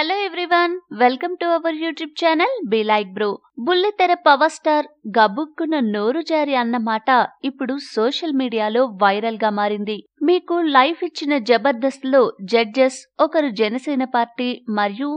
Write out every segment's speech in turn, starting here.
Hello everyone welcome to our YouTube channel be like bro బుల్లితెర power star గబుక్కున నోరు జారి అన్నమాట ఇప్పుడు సోషల్ మీడియాలో వైరల్గా మారింది. మీకు లైఫ్ ఇచ్చిన జబర్దస్త్లో జడ్జెస్ ఒకరు జనసేన పార్టీ మరియు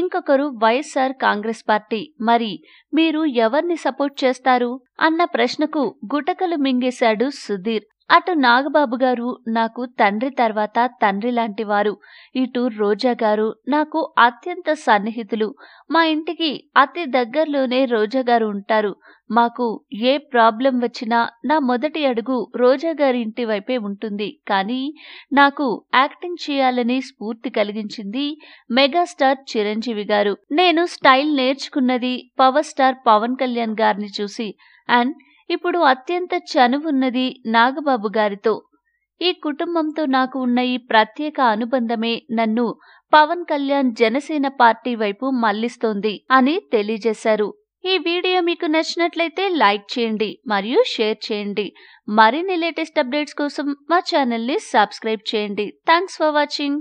ఇంకొకరు వైఎస్ఆర్ కాంగ్రెస్ పార్టీ. మరి మీరు ఎవరిని సపోర్ట్ చేస్తారు? అన్న ప్రశ్నకు గుటకలు మింగేశాడు సుధీర్. అటు నాగబాబు గారు నాకు తండ్రి తర్వాత తండ్రి లాంటి వారు. ఇటు రోజా గారు నాకు అత్యంత సన్నిహితులు. మా ఇంటికి అతి దగ్గరలోనే రోజా గారు ఉంటారు. మాకు ఏ ప్రాబ్లం వచ్చినా నా మొదటి అడుగు రోజా గారి ఇంటి వైపే ఉంటుంది. కానీ నాకు యాక్టింగ్ చేయాలని స్ఫూర్తి కలిగించింది మెగాస్టార్ చిరంజీవి గారు. నేను స్టైల్ నేర్చుకున్నది పవర్ స్టార్ పవన్ కళ్యాణ్ గారిని చూసి. అండ్ ఇప్పుడు అత్యంత చనువున్నది నాగబాబు గారితో. ఈ కుటుంబంతో నాకు ఉన్న ఈ ప్రత్యేక అనుబంధమే నన్ను పవన్ కళ్యాణ్ జనసేన పార్టీ వైపు మళ్ళిస్తోంది అని తెలియజేశారు. ఈ వీడియో మీకు నచ్చినట్లయితే లైక్ చేయండి మరియు షేర్ చేయండి. మరిన్ని లేటెస్ట్ అప్డేట్స్ కోసం మా ఛానల్ని సబ్స్క్రైబ్ చేయండి. Thanks for watching.